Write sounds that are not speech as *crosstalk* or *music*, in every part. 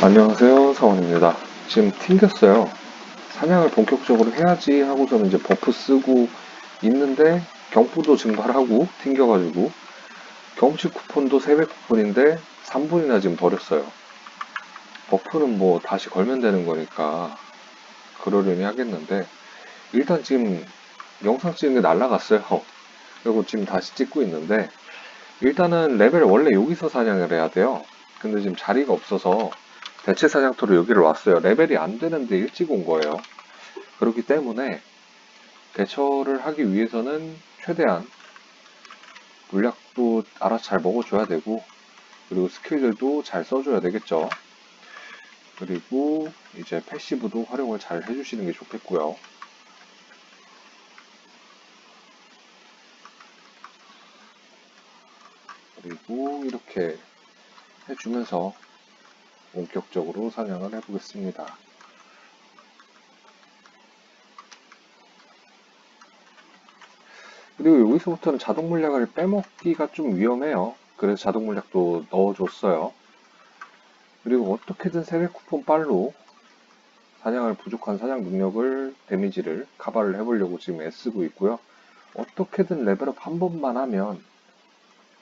안녕하세요 사원입니다. 지금 튕겼어요. 사냥을 본격적으로 해야지 하고서는 이제 버프 쓰고 있는데 경부도 증발하고 튕겨가지고 경치 쿠폰도 3배 쿠폰인데 3분이나 지금 버렸어요. 버프는 뭐 다시 걸면 되는 거니까 그러려니 하겠는데 일단 지금 영상 찍은 게 날라갔어요. *laughs* 그리고 지금 다시 찍고 있는데 일단은 레벨 원래 여기서 사냥을 해야 돼요. 근데 지금 자리가 없어서 대체 사냥터로 여기를 왔어요. 레벨이 안 되는데 일찍 온 거예요. 그렇기 때문에 대처를 하기 위해서는 최대한 물약도 알아서 잘 먹어줘야 되고 그리고 스킬들도 잘 써줘야 되겠죠. 그리고 이제 패시브도 활용을 잘 해주시는 게 좋겠고요. 그리고 이렇게 해주면서 본격적으로 사냥을 해보겠습니다. 그리고 여기서부터는 자동 물약을 빼먹기가 좀 위험해요. 그래서 자동 물약도 넣어줬어요. 그리고 어떻게든 세계 쿠폰 빨로 사냥을 부족한 사냥 능력을 데미지를 카바를 해보려고 지금 애쓰고 있고요. 어떻게든 레벨업 한 번만 하면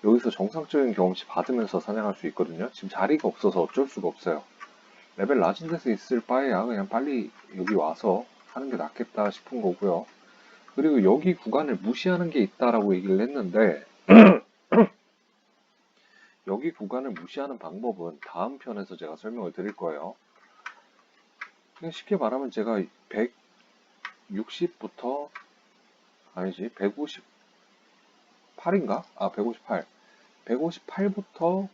여기서 정상적인 경험치 받으면서 사냥할 수 있거든요. 지금 자리가 없어서 어쩔 수가 없어요. 레벨 낮은 데서 있을 바에야 그냥 빨리 여기 와서 하는 게 낫겠다 싶은 거고요. 그리고 여기 구간을 무시하는 게 있다라고 얘기를 했는데 *clears throat* 여기 구간을 무시하는 방법은 다음 편에서 제가 설명을 드릴 거예요. 그냥 쉽게 말하면 제가 160부터 아니지 158인가? 아 158. 158부터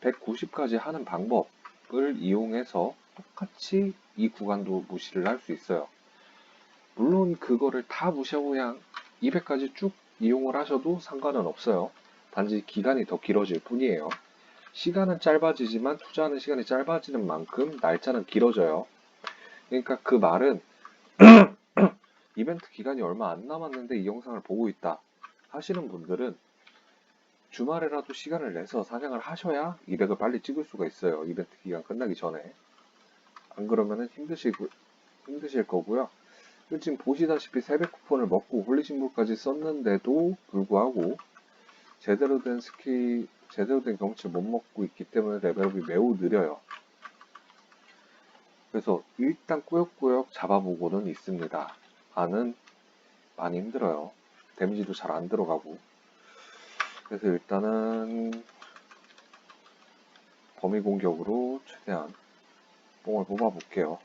190까지 하는 방법을 이용해서 똑같이 이 구간도 무시를 할 수 있어요. 물론 그거를 다 무시하고 그냥 200까지 쭉 이용을 하셔도 상관은 없어요. 단지 기간이 더 길어질 뿐이에요. 시간은 짧아지지만 투자하는 시간이 짧아지는 만큼 날짜는 길어져요. 그러니까 그 말은 *clears throat* 이벤트 기간이 얼마 안 남았는데 이 영상을 보고 있다 하시는 분들은 주말에라도 시간을 내서 사냥을 하셔야 200을 빨리 찍을 수가 있어요. 이벤트 기간 끝나기 전에. 안 그러면은 힘드실, 힘드실 거고요. 지금 보시다시피 세배 쿠폰을 먹고 홀리신물까지 썼는데도 불구하고 제대로 된 스킬, 제대로 된 경치를 못 먹고 있기 때문에 레벨업이 매우 느려요. 그래서 일단 꾸역꾸역 잡아보고는 있습니다. 안은 많이 힘들어요. 데미지도 잘 안 들어가고. 그래서 일단은 범위 공격으로 최대한 뽕을 뽑아 볼게요.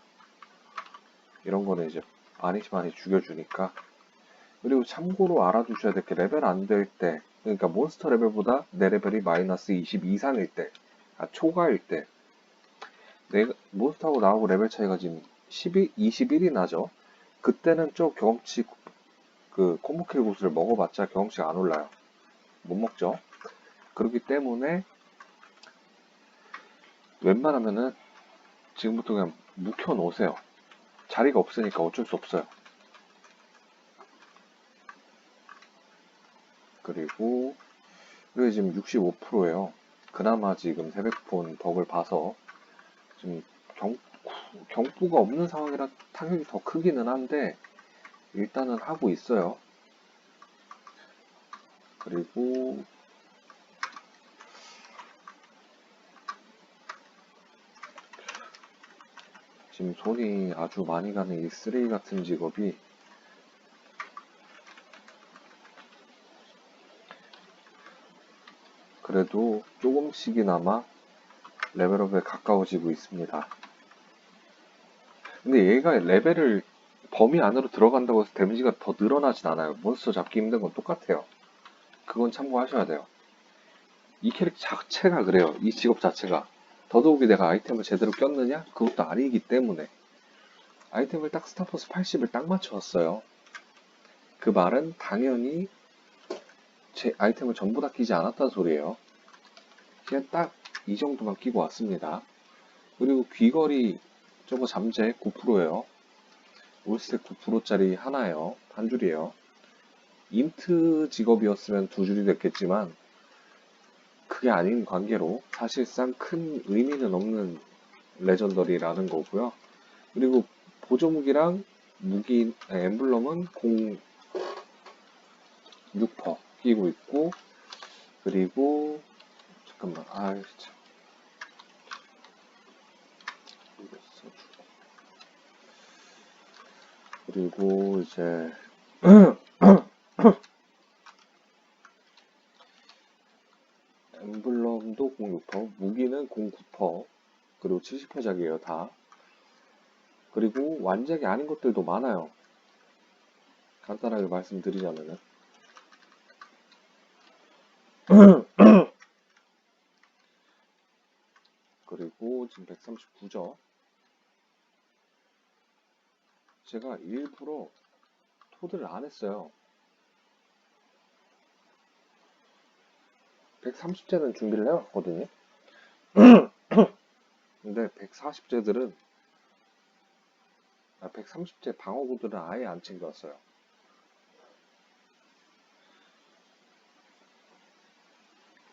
이런 거는 이제 많이 많이 죽여주니까. 그리고 참고로 알아두셔야 될 게 레벨 안 될 때, 그러니까 몬스터 레벨보다 내 레벨이 마이너스 20 이상일 때, 아, 초과일 때, 내가 몬스터하고 나하고 레벨 차이가 지금 12, 21이 나죠. 그때는 좀 경험치 그 콤보킬 구슬을 먹어봤자 경험치가 안 올라요. 못 먹죠. 그렇기 때문에 웬만하면은 지금부터 그냥 묵혀 놓으세요. 자리가 없으니까 어쩔 수 없어요. 그리고 이게 지금 65%예요. 그나마 지금 세백폰 덕을 봐서 지금 경, 경부가 없는 상황이라 타격이 더 크기는 한데 일단은 하고 있어요. 그리고 지금 손이 아주 많이 가는 이 쓰레기 같은 직업이 그래도 조금씩이나마 레벨업에 가까워지고 있습니다. 근데 얘가 레벨을 범위 안으로 들어간다고 해서 데미지가 더 늘어나진 않아요. 몬스터 잡기 힘든 건 똑같아요. 그건 참고하셔야 돼요. 이 캐릭터 자체가 그래요. 이 직업 자체가. 더더욱이 내가 아이템을 제대로 꼈느냐? 그것도 아니기 때문에. 아이템을 딱 스타포스 80을 딱 맞춰왔어요. 그 말은 당연히 제 아이템을 전부 다 끼지 않았다는 소리예요. 그냥 딱 이 정도만 끼고 왔습니다. 그리고 귀걸이 저거 잠재 9%예요. 올스택 9%짜리 하나예요. 한 줄이에요. 인트 직업이었으면 두 줄이 됐겠지만 그게 아닌 관계로 사실상 큰 의미는 없는 레전더리라는 거고요. 그리고 보조 무기랑 무기 아니, 엠블럼은 06퍼 끼고 있고 그리고 잠깐만 아 참. 이거 써주고 그리고 이제 엠블럼도 06퍼 무기는 09퍼 그리고 70퍼작이에요 다. 그리고 완작이 아닌 것들도 많아요. 간단하게 말씀드리자면은. 그리고 지금 139죠. 제가 일부러 토드를 안 했어요. 130제는 준비를 해왔거든요. *clears throat* 근데 140제들은 아, 130제 방어구들은 아예 안 챙겨왔어요.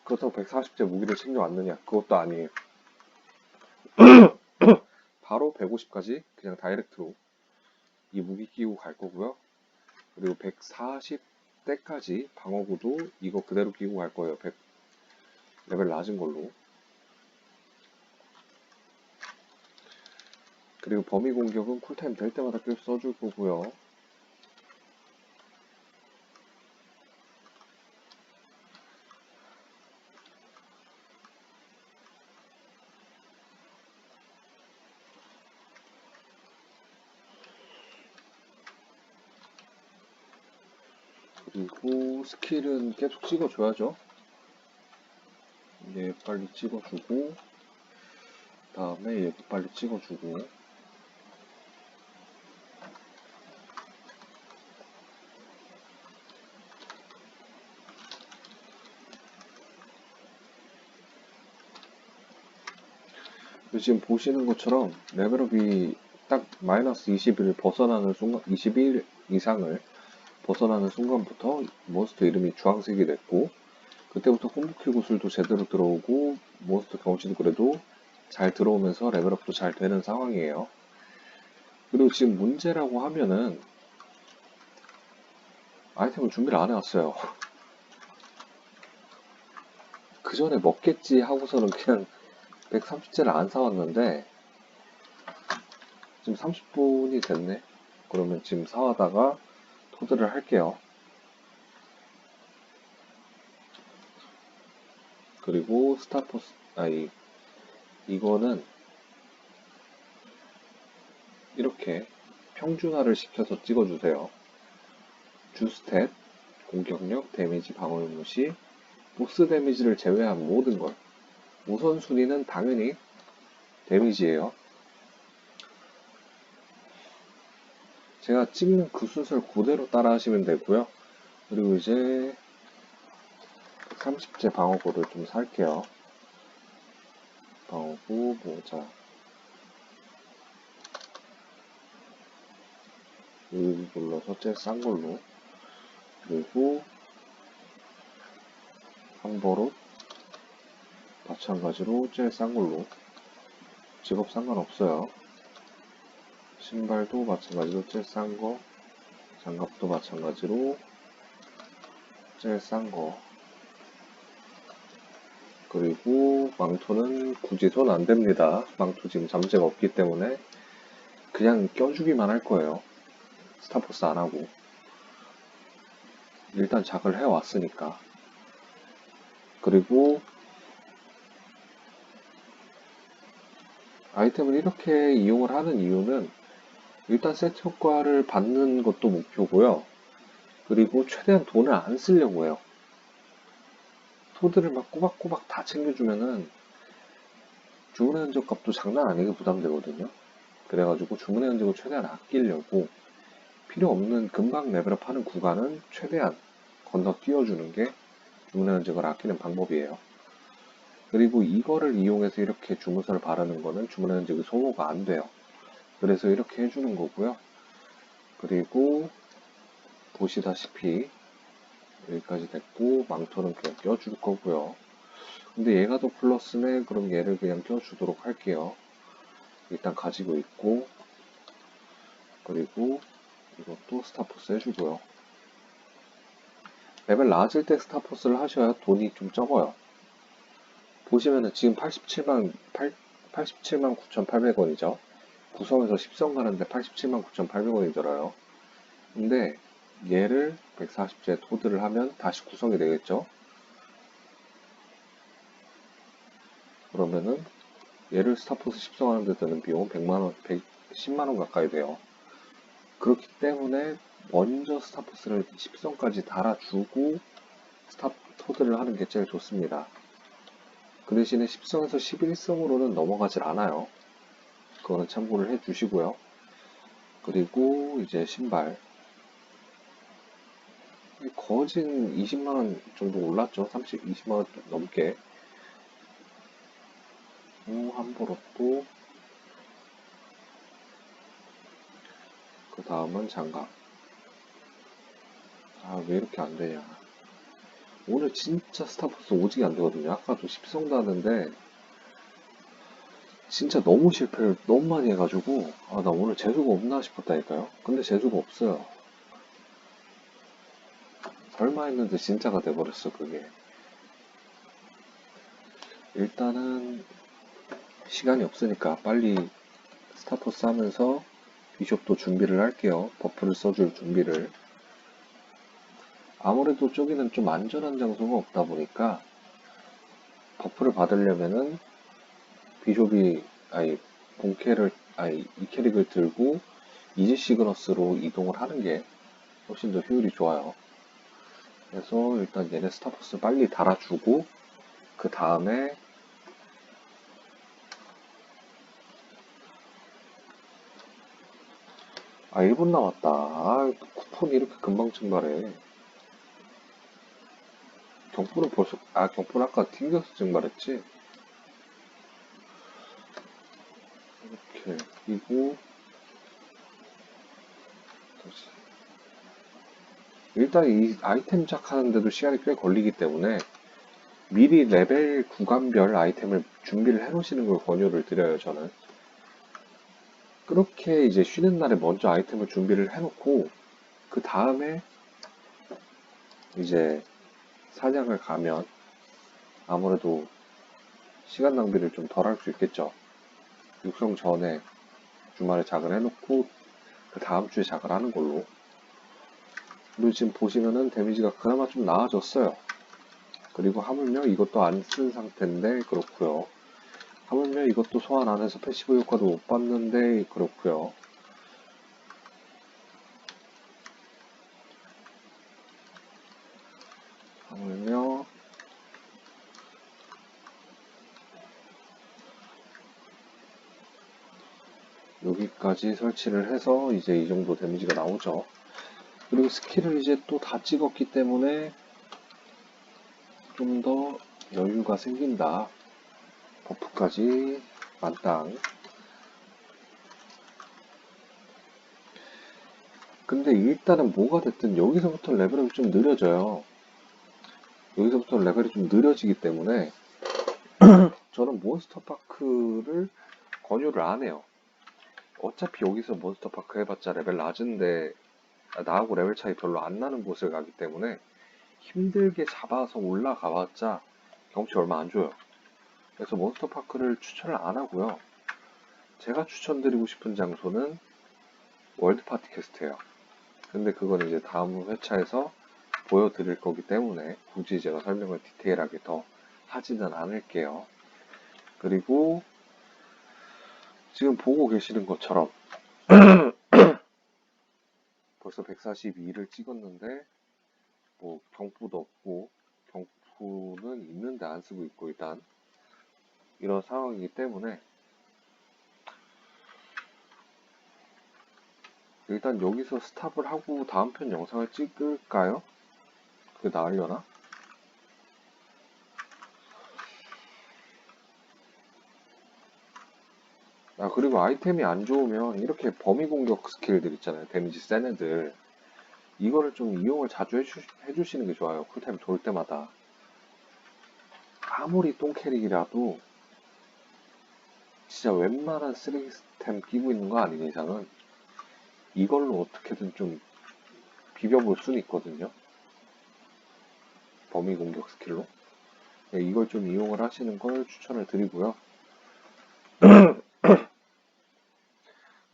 그렇다고 140제 무기를 챙겨왔느냐? 그것도 아니에요. *clears throat* 바로 150까지 그냥 다이렉트로 이 무기 끼고 갈 거고요. 그리고 140대까지 방어구도 이거 그대로 끼고 갈 거예요. 100 레벨 낮은 걸로. 그리고 범위 공격은 쿨타임 될 때마다 계속 써줄 거고요. 그리고 스킬은 계속 찍어줘야죠. 얘 빨리 찍어주고 다음에 얘도 빨리 찍어주고 지금 보시는 것처럼 레벨업이 딱 마이너스 20을 벗어나는 순간 21 이상을 벗어나는 순간부터 몬스터 이름이 주황색이 됐고 그때부터 콤보킬 구슬도 제대로 들어오고 몬스터 경치도 그래도 잘 들어오면서 레벨업도 잘 되는 상황이에요. 그리고 지금 문제라고 하면은 아이템을 준비를 안 해왔어요. *laughs* 그 전에 먹겠지 하고서는 그냥 130제를 안 사왔는데 지금 30분이 됐네. 그러면 지금 사와다가 토드를 할게요. 그리고 스타포스 아이 이거는 이렇게 평준화를 시켜서 찍어주세요. 주스탯, 공격력, 데미지, 방어력 무시, 보스 데미지를 제외한 모든 걸 우선순위는 당연히 데미지예요. 제가 찍는 그 순서를 그대로 따라 하시면 되고요. 그리고 이제 30제 방어구를 좀 살게요. 방어구 모자 여기 눌러서 제일 싼 걸로 그리고 한버릇 마찬가지로 제일 싼 걸로 직업 상관없어요. 신발도 마찬가지로 제일 싼 거, 장갑도 마찬가지로 제일 싼 거. 그리고 망토는 굳이 손 안 됩니다. 망토 지금 잠재가 없기 때문에 그냥 껴주기만 할 거예요. 스타포스 안 하고. 일단 작을 해왔으니까. 그리고 아이템을 이렇게 이용을 하는 이유는 일단 세트 효과를 받는 것도 목표고요. 그리고 최대한 돈을 안 쓰려고 해요. 토드를 막 꼬박꼬박 다 챙겨주면은 주문의 흔적 값도 장난 아니게 부담되거든요. 그래가지고 주문의 흔적을 최대한 아끼려고 필요 없는 금방 레벨업 하는 구간은 최대한 건너 뛰어주는 게 주문의 흔적을 아끼는 방법이에요. 그리고 이거를 이용해서 이렇게 주문서를 바르는 거는 주문의 흔적이 소모가 안 돼요. 그래서 이렇게 해주는 거고요. 그리고 보시다시피 여기까지 됐고 망토는 그냥 껴줄 거고요. 근데 얘가 더 플러스네 그럼 얘를 그냥 껴주도록 할게요. 일단 가지고 있고 그리고 이것도 스타포스 해주고요. 레벨 낮을 때 스타포스를 하셔야 돈이 좀 적어요. 보시면은 지금 87만 8, 87만 9,800원이죠. 구성에서 10성 가는데 87만 9,800원이 들어요. 근데 얘를 140제 토드를 하면 다시 구성이 되겠죠. 그러면은 얘를 스타포스 10성 하는데 드는 비용은 100만원, 110만원 가까이 돼요. 그렇기 때문에 먼저 스타포스를 10성까지 달아주고 스타 토드를 하는 게 제일 좋습니다. 그 대신에 10성에서 11성으로는 넘어가질 않아요. 그거는 참고를 해 주시고요. 그리고 이제 신발. 거진 20만원 정도 올랐죠. 30, 20만원 넘게. 후 함부로 또 그 다음은 장갑. 아, 왜 이렇게 안 되냐. 오늘 진짜 스타포스 오지게 안 되거든요. 아까도 10성도 하는데, 진짜 너무 실패를 너무 많이 해가지고, 아, 나 오늘 재수가 없나 싶었다니까요. 근데 재수가 없어요. 설마 했는데 진짜가 돼버렸어, 그게. 일단은, 시간이 없으니까 빨리 스타포스 하면서 비숍도 준비를 할게요. 버프를 써줄 준비를. 아무래도 저기는 좀 안전한 장소가 없다 보니까 버프를 받으려면은 비숍이 아니 본캐를 아니 이 캐릭을 들고 이지 시그너스로 이동을 하는 게 훨씬 더 효율이 좋아요. 그래서 일단 얘네 스타포스 빨리 달아주고 그 다음에 아 1분 남았다. 아 쿠폰이 이렇게 금방 증발해. 경포는 벌써 아 경포는 아까 튕겨서 증발했지. 다시. 일단 이 아이템 작하는데도 시간이 꽤 걸리기 때문에 미리 레벨 구간별 아이템을 준비를 해 놓으시는 걸 권유를 드려요 저는 그렇게 이제 쉬는 날에 먼저 아이템을 준비를 해 놓고 그 다음에 이제 사냥을 가면 아무래도 시간 낭비를 좀 덜 할 수 있겠죠. 육성 전에 주말에 작을 해놓고 그 다음 주에 작을 하는 걸로. 그리고 지금 보시면은 데미지가 그나마 좀 나아졌어요. 그리고 하물며 이것도 안 쓴 상태인데 그렇고요. 하물며 이것도 소환 안 해서 패시브 효과도 못 받는데 그렇고요. 하물며 여기 까지 설치를 해서 이제 이 정도 데미지가 나오죠. 그리고 스킬을 이제 또 다 찍었기 때문에 좀 더 여유가 생긴다. 버프까지 만땅. 근데 일단은 뭐가 됐든 여기서부터 레벨이 좀 느려져요. 여기서부터 레벨이 좀 느려지기 때문에 *clears throat* 저는 몬스터파크를 권유를 안 해요. 어차피 여기서 몬스터 파크 해봤자 레벨 낮은데 나하고 레벨 차이 별로 안 나는 곳을 가기 때문에 힘들게 잡아서 올라가봤자 경치 얼마 안 줘요. 그래서 몬스터 파크를 추천을 안 하고요. 제가 추천드리고 싶은 장소는 월드 파티 퀘스트예요. 근데 그건 이제 다음 회차에서 보여드릴 거기 때문에 굳이 제가 설명을 디테일하게 더 하지는 않을게요. 그리고 지금 보고 계시는 것처럼 *clears throat* 벌써 142를 찍었는데 뭐 경푸도 없고 경푸는 있는데 안 쓰고 있고 일단 이런 상황이기 때문에 일단 여기서 스탑을 하고 다음 편 영상을 찍을까요? 그게 나으려나? 아 그리고 아이템이 안 좋으면 이렇게 범위 공격 스킬들 있잖아요 데미지 센 애들 이거를 좀 이용을 자주 해주, 해주 시는 게 좋아요 쿨타임 돌 때마다 아무리 똥캐릭이라도 진짜 웬만한 쓰레기 스템 끼고 있는 거 아닌 이상은 이걸로 어떻게든 좀 비벼볼 수는 있거든요. 범위 공격 스킬로. 네, 이걸 좀 이용을 하시는 걸 추천을 드리고요. *clears throat*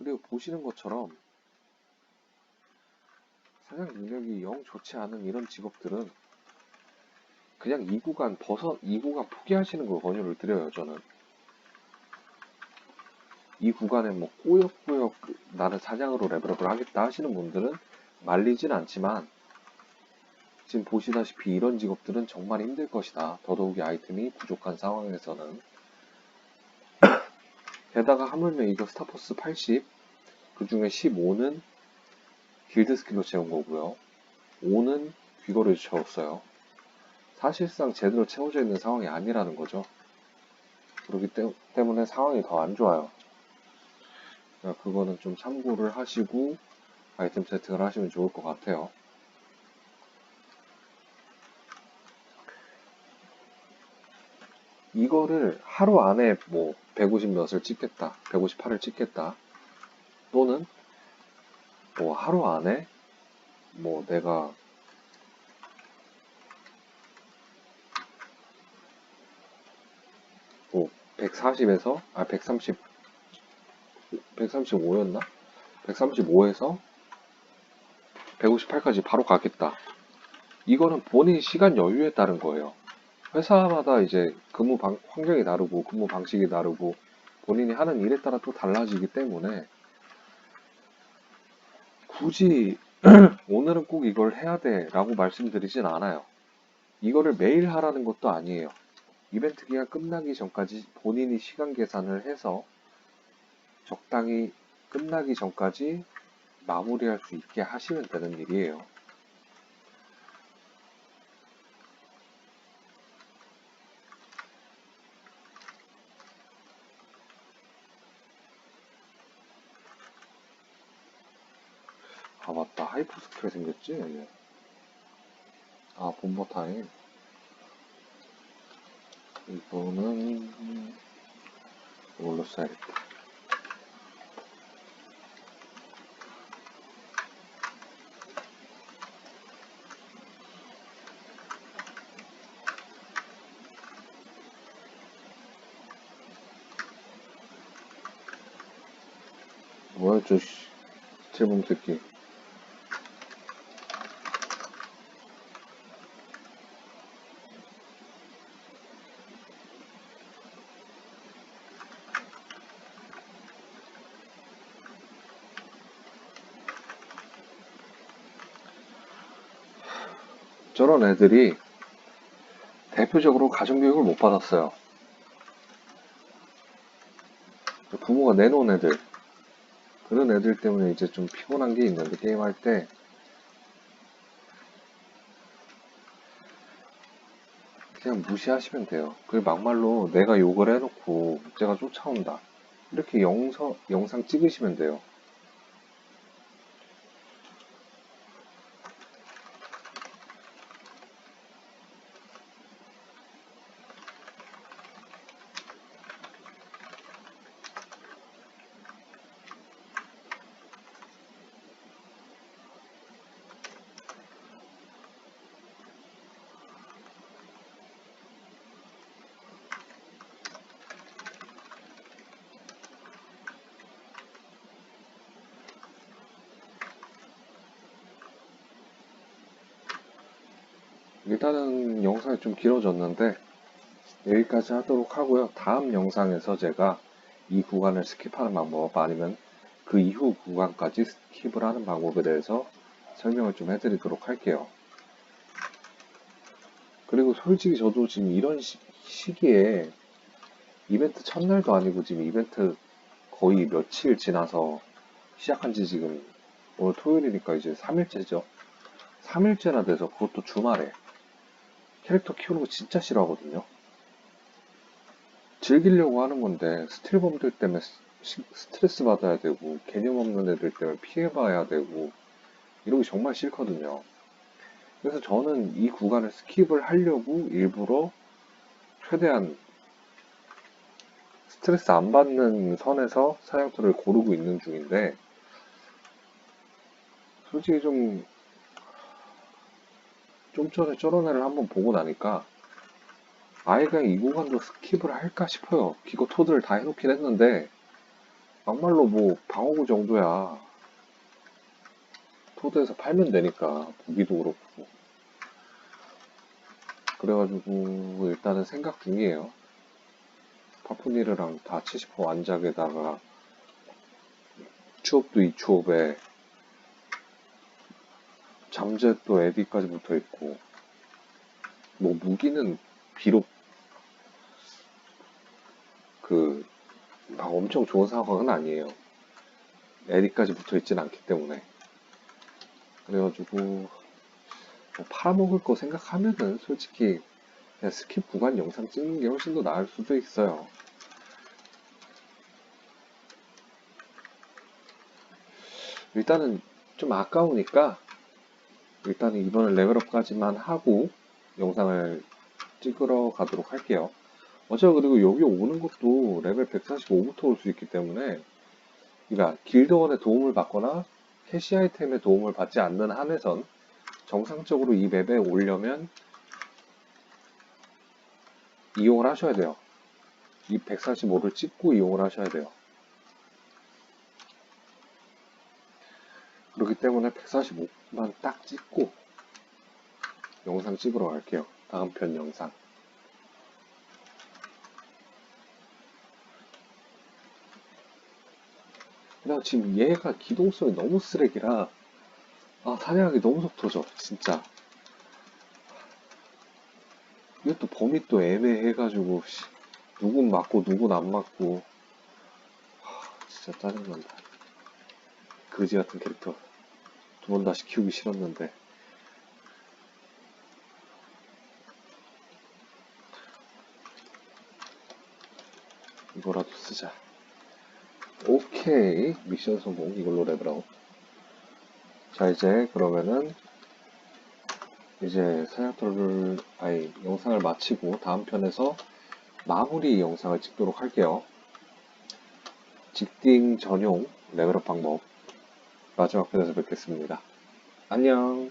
그리고 보시는 것처럼 사냥 능력이 영 좋지 않은 이런 직업들은 그냥 이 구간 벗어 이 구간 포기하시는 걸 권유를 드려요 저는. 이 구간에 뭐 꾸역꾸역 나는 사냥으로 레벨업을 하겠다 하시는 분들은 말리진 않지만 지금 보시다시피 이런 직업들은 정말 힘들 것이다. 더더욱이 아이템이 부족한 상황에서는. *clears throat* 게다가 하물며 이거 스타포스 80, 그 중에 15는 길드 스킬로 채운 거고요. 5는 귀거를 채웠어요. 사실상 제대로 채워져 있는 상황이 아니라는 거죠. 그렇기 때, 때문에 상황이 더 안 좋아요. 그러니까 그거는 좀 참고를 하시고 아이템 세팅을 하시면 좋을 것 같아요. 이거를 하루 안에 뭐 150 몇을 찍겠다, 158을 찍겠다, 또는 뭐 하루 안에 뭐 내가 뭐 140에서 아 130, 135였나? 135에서 158까지 바로 가겠다. 이거는 본인 시간 여유에 따른 거예요. 회사마다 이제 근무 방, 환경이 다르고 근무 방식이 다르고 본인이 하는 일에 따라 또 달라지기 때문에 굳이 오늘은 꼭 이걸 해야 돼 라고 말씀드리진 않아요. 이거를 매일 하라는 것도 아니에요. 이벤트 기간 끝나기 전까지 본인이 시간 계산을 해서 적당히 끝나기 전까지 마무리할 수 있게 하시면 되는 일이에요. 아 맞다 하이퍼 이게. 아 본버 타임. 이거는 이걸로 써야겠다. 뭐야 저 씨, 제몸 새끼 저런 애들이 대표적으로 가정교육을 못 받았어요. 부모가 내놓은 애들, 그런 애들 때문에 이제 좀 피곤한 게 있는데, 게임 할 때, 그냥 무시하시면 돼요. 그 막말로 내가 욕을 해놓고 제가 쫓아온다. 이렇게 영서, 영상 찍으시면 돼요. 일단은 영상이 좀 길어졌는데 여기까지 하도록 하고요. 다음 영상에서 제가 이 구간을 스킵하는 방법 아니면 그 이후 구간까지 스킵을 하는 방법에 대해서 설명을 좀 해드리도록 할게요. 그리고 솔직히 저도 지금 이런 시, 시기에 이벤트 첫날도 아니고 지금 이벤트 거의 며칠 지나서 시작한 지 지금 오늘 토요일이니까 이제 3일째죠. 3일째나 돼서 그것도 주말에 캐릭터 키우는 거 진짜 싫어하거든요. 즐기려고 하는 건데 스틸범들 때문에 스- 스트레스 받아야 되고 개념 없는 애들 때문에 피해봐야 되고 이러기 정말 싫거든요. 그래서 저는 이 구간을 스킵을 하려고 일부러 최대한 스트레스 안 받는 선에서 사냥터를 고르고 있는 중인데 솔직히 좀, 좀 전에 저런 애를 한번 보고 나니까 그냥 이 구간도 스킵을 할까 싶어요. 기껏 토드를 다 해놓긴 했는데 막말로 뭐 방어구 정도야 토드에서 팔면 되니까 무기도 그렇고 그래가지고 일단은 생각 중이에요. 파푸니르랑 다 70% 완작에다가 추업도 이 추업에 잠재 또 에디까지 붙어 있고 뭐 무기는 비록 그 막 엄청 좋은 상황은 아니에요. 에디까지 붙어 있진 않기 때문에 그래가지고 뭐 팔아먹을 거 생각하면은 솔직히 그냥 스킵 구간 영상 찍는 게 훨씬 더 나을 수도 있어요. 일단은 좀 아까우니까 일단은 이번에 레벨업까지만 하고 영상을 찍으러 가도록 할게요. 어차피 그리고 여기 오는 것도 레벨 145부터 올 수 있기 때문에 그러니까 길드원의 도움을 받거나 캐시 아이템의 도움을 받지 않는 한에선 정상적으로 이 맵에 오려면 이용을 하셔야 돼요. 이 145를 찍고 이용을 하셔야 돼요. 그렇기 때문에 145만 딱 찍고 영상 찍으러 갈게요. 다음 편 영상. 그냥 지금 얘가 기동성이 너무 쓰레기라. 아 사냥하기 너무 속 터져 진짜. 이것도 범위 또 애매해가지고 씨, 누군 맞고 누군 안 맞고. 하, 진짜 짜증난다. 거지 같은 캐릭터 두 번 다시 키우기 싫었는데. 이거라도 쓰자. 오케이. 미션 성공. 이걸로 레벨업. 자 이제 그러면은 이제 사냥터를 아니 영상을 마치고 다음 편에서 마무리 영상을 찍도록 할게요. 직딩 전용 레벨업 방법 마지막 편에서 뵙겠습니다. 안녕